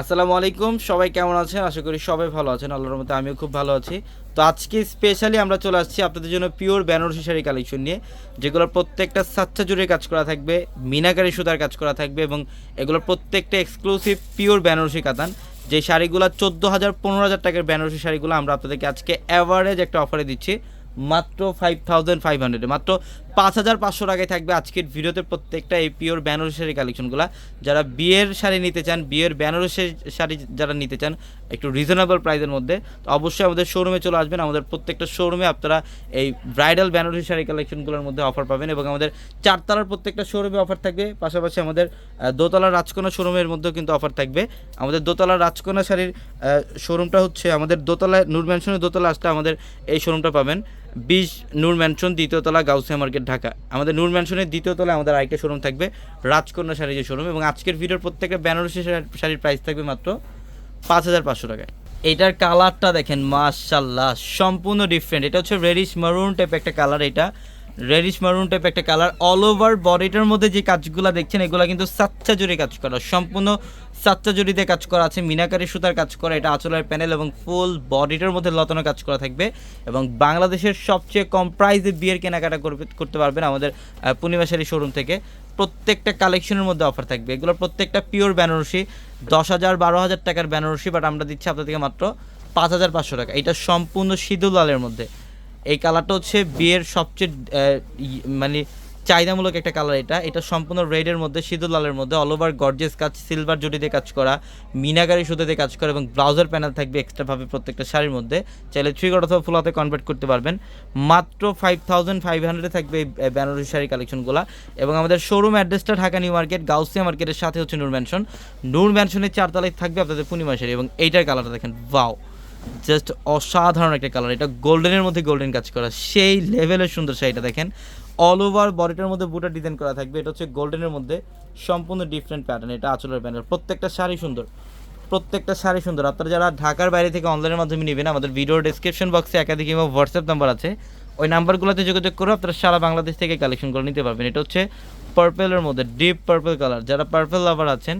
আসসালামু আলাইকুম, সবাই কেমন আছেন? আশা করি সবাই ভালো আছেন, আল্লাহর মতো আমিও খুব ভালো আছি। তো আজকে স্পেশালি আমরা চলে আসছি আপনাদের জন্য পিওর বেনারসি শাড়ি কালেকশন নিয়ে, যেগুলোর প্রত্যেকটা সাচ্চা জুড়ে কাজ করা থাকবে, মিনাকারি সুতার কাজ করা থাকবে এবং এগুলোর প্রত্যেকটা এক্সক্লুসিভ পিওর বেনারসি কাতান। যে শাড়িগুলো চোদ্দ হাজার পনেরো হাজার টাকার বেনারসি শাড়িগুলো আমরা আপনাদেরকে আজকে অ্যাভারেজ একটা অফারে দিচ্ছি, মাত্র ফাইভ থাউজেন্ড ফাইভ হান্ড্রেডে মাত্র পাঁচ হাজার পাঁচশো টাকায় থাকবে আজকের ভিডিওতে প্রত্যেকটা এই পিওর বেনারসি শাড়ি কালেকশনগুলো যারা বিয়ের শাড়ি নিতে চান, বিয়ের বেনারসি শাড়ি যারা নিতে চান, একটু রিজনেবল প্রাইসের মধ্যে, তো অবশ্যই আমাদের শোরুমে চলে আসবেন। আমাদের প্রত্যেকটা শোরুমে আপনারা এই ব্রাইডাল বেনারসি শাড়ি কালেকশনগুলোর মধ্যে অফার পাবেন এবং আমাদের চারতলার প্রত্যেকটা শোরুমে অফার থাকবে। পাশাপাশি আমাদের দোতলা রাজকোনা শোরুমের মধ্যেও কিন্তু অফার থাকবে। আমাদের দোতলা রাজকোনা শাড়ির শোরুমটা হচ্ছে আমাদের দোতলায়, নূর ম্যানশনের দোতলা আসতে আমাদের এই শোরুমটা পাবেন। বিশ নূর ম্যানশন দ্বিতীয়তলা গাউসিয়া মার্কেট, ঢাকা। আমাদের নূর ম্যানশনের দ্বিতীয় তলায় আমাদের আরেকটা শোরুম থাকবে, রাজকন্যা শাড়ি যে শোরুম এবং আজকের ভিডিওর প্রত্যেকটা বেনারসি শাড়ি- শাড়ির প্রাইস থাকবে মাত্র পাঁচ হাজার পাঁচশো টাকায়। এটার কালারটা দেখেন মাশাল্লাহ সম্পূর্ণ ডিফারেন্ট এটা হচ্ছে রেডিশ মারুন টাইপ একটা কালার এটা রেডিশ মারুন টাইপ একটা কালার অল ওভার বডিটার মধ্যে যে কাজগুলো দেখছেন এগুলো কিন্তু সাচ্চা জুড়ে কাজ করা। সম্পূর্ণ সাচ্চা জুড়িতে কাজ করা আছে। মিনাকারি সুতার কাজ করা এটা আঁচলের প্যানেল এবং ফুল বডিটার মধ্যে লতানো কাজ করা থাকবে। এবং বাংলাদেশের সবচেয়ে কম প্রাইসে বিয়ের কেনাকাটা করতে পারবেন আমাদের আহ, পূর্ণিমাশারি শোরুম থেকে। প্রত্যেকটা কালেকশনের মধ্যে অফার থাকবে। এগুলো প্রত্যেকটা পিওর বেনারসি দশ হাজার বারো হাজার টাকার বেনারসি বাট আমরা দিচ্ছি আপনাদেরকে মাত্র পাঁচ হাজার পাঁচশো টাকা। এটা সম্পূর্ণ সিঁদুর লালের মধ্যে। এই কালারটা হচ্ছে বিয়ের সবচেয়ে মানে চাহিদামূলক একটা কালার এটা। এটা সম্পূর্ণ রেডের মধ্যে, সিঁদুর লালের মধ্যে অল ওভার গর্জেস কাজ সিলভার জুটিতে কাজ করা, মিনাকারি সুতোতে কাজ করা এবং ব্লাউজার প্যানেল থাকবে এক্সট্রাভাবে প্রত্যেকটা শাড়ির মধ্যে। চাইলে থ্রি কট অথবা ফুলাতে কনভার্ট করতে পারবেন। মাত্র ফাইভ থাউজেন্ড ফাইভ হান্ড্রেডে থাকবে এই বেনারসি শাড়ি কালেকশনগুলো এবং আমাদের শোরুম অ্যাড্রেসটা ঢাকা নিউ মার্কেট, গাউসিয়া মার্কেটের সাথে হচ্ছে নূর ম্যানশন নূর ম্যানশনের চারতলায় থাকবে আপনাদের পূর্ণিমা শাড়ি এবং এইটার কালারটা দেখেন ওয়াও জাস্ট অসাধারণ একটা কালার। এটা গোল্ডেনের মধ্যে গোল্ডেন কাজ করা। সেই লেভেলের সুন্দর শাড়িটা দেখেন। অল ওভার বডিটার মধ্যে বুটার ডিজাইন করা থাকবে। এটা হচ্ছে গোল্ডেনের মধ্যে সম্পূর্ণ ডিফারেন্ট প্যাটার্ন এটা আঁচলের প্যানেল প্রত্যেকটা শাড়ি সুন্দর। প্রত্যেকটা শাড়ি সুন্দর। আপনারা যারা ঢাকার বাইরে থেকে অনলাইনের মাধ্যমে নেবেন, আমাদের ভিডিও ডিসক্রিপশন বক্সে একাধিক এবং হোয়াটসঅ্যাপ নাম্বার আছে। ওই নাম্বারগুলোতে যোগাযোগ করে আপনারা সারা বাংলাদেশ থেকে কালেকশনগুলো নিতে পারবেন। এটা হচ্ছে পার্পেলের মধ্যে ডিপ পার্পল কালার যারা পার্পল লাভার আছেন,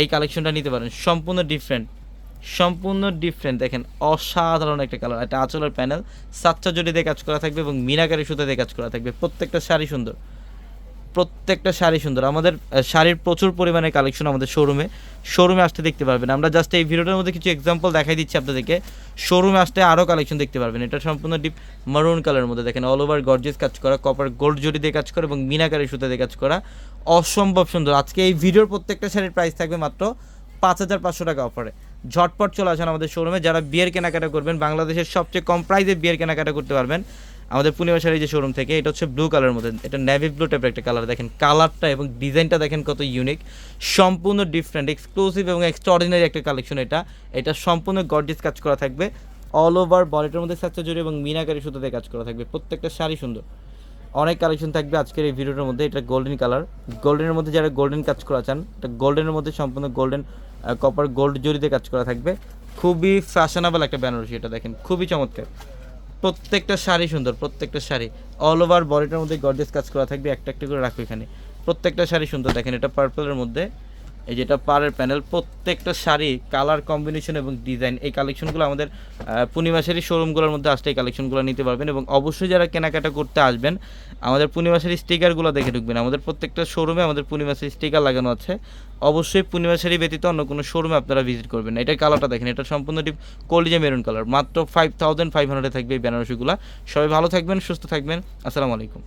এই কালেকশনটা নিতে পারেন। সম্পূর্ণ ডিফারেন্ট সম্পূর্ণ ডিফারেন্ট দেখেন, অসাধারণ একটা কালার এটা আঁচলের প্যানেল সাতটা দিয়ে কাজ করা থাকবে এবং মিনাকারি সুতা দিয়ে কাজ করা থাকবে। প্রত্যেকটা শাড়ি সুন্দর। প্রত্যেকটা শাড়ি সুন্দর। আমাদের শাড়ির প্রচুর পরিমাণে কালেকশন আমাদের শোরুমে শোরুমে আসতে দেখতে পারবেন। আমরা জাস্ট এই ভিডিওটার মধ্যে কিছু এক্সাম্পল দেখাই দিচ্ছি আপনাদেরকে। শোরুমে আসতে আরও কালেকশন দেখতে পারবেন। এটা সম্পূর্ণ ডিপ মারুন কালারের মধ্যে। দেখেন অল ওভার গর্জেস কাজ করা। কপার গোল্ড জড়ি দিয়ে কাজ করা এবং মিনাকারি সুতা দিয়ে কাজ করা। অসম্ভব সুন্দর। আজকে এই ভিডিওর প্রত্যেকটা শাড়ির প্রাইস থাকবে মাত্র পাঁচ হাজার পাঁচশো টাকা অফারে ঝটপট চলে আসেন আমাদের শোরুমে যারা বিয়ের কেনাকাটা করবেন, বাংলাদেশের সবচেয়ে কম প্রাইসে বিয়ের কেনাকাটা করতে পারবেন আমাদের পূর্ণিমা শাড়ি যে শোরুম থেকে। এটা হচ্ছে ব্লু কালারের মধ্যে। এটা নেভি ব্লু টাইপের একটা কালার দেখেন কালারটা এবং ডিজাইনটা দেখেন কত ইউনিক সম্পূর্ণ ডিফারেন্ট এক্সক্লুসিভ এবং এক্সট্রাঅর্ডিনারি একটা কালেকশন এটা। এটা সম্পূর্ণ গর্জিস কাজ করা থাকবে। অল ওভার বডিটার মধ্যে সাচ্চা জুড়ে এবং মিনাকারি সুতোতে কাজ করা থাকবে। প্রত্যেকটা শাড়ি সুন্দর। অনেক কালেকশন থাকবে আজকের এই ভিডিওটার মধ্যে, এটা গোল্ডেন কালার গোল্ডেনের মধ্যে যারা গোল্ডেন কাজ করা চান, এটা গোল্ডেনের মধ্যে সম্পূর্ণ গোল্ডেন কপার গোল্ড জড়িতে কাজ করা থাকবে। খুবই ফ্যাশনেবল একটা বেনারসি এটা দেখেন, খুবই চমৎকার। প্রত্যেকটা শাড়ি সুন্দর, প্রত্যেকটা শাড়ি। অল ওভার বডিটার মধ্যে গর্জেস কাজ করা থাকবে, একটা একটা করে রাখো এখানে। প্রত্যেকটা শাড়ি সুন্দর দেখেন, এটা পার্পলের মধ্যে। এই যেটা পাড়ের প্যানেল প্রত্যেকটা শাড়ি কালার কম্বিনেশন এবং ডিজাইন এই কালেকশনগুলো আমাদের আহ, পূর্ণিমা শাড়ি শোরুমগুলোর মধ্যে আসলে এই কালেকশনগুলো নিতে পারবেন এবং অবশ্যই যারা কেনাকাটা করতে আসবেন আমাদের পূর্ণিমা শাড়ি স্টিকারগুলো দেখে ঢুকবেন। আমাদের প্রত্যেকটা শোরুমে আমাদের পূর্ণিমা শাড়ি স্টিকার লাগানো আছে। অবশ্যই পূর্ণিমা শাড়ি ব্যতীত অন্য কোনো শোরুমে আপনারা ভিজিট করবেন না। এটার কালারটা দেখেন এটা সম্পূর্ণ ডিপ কলিজা মেরুন কালার। মাত্র ফাইভ থাউজেন্ড ফাইভ হান্ড্রেড থাকবে এই বেনারসিগুলো। সবাই ভালো থাকবেন সুস্থ থাকবেন। আসসালামু আলাইকুম।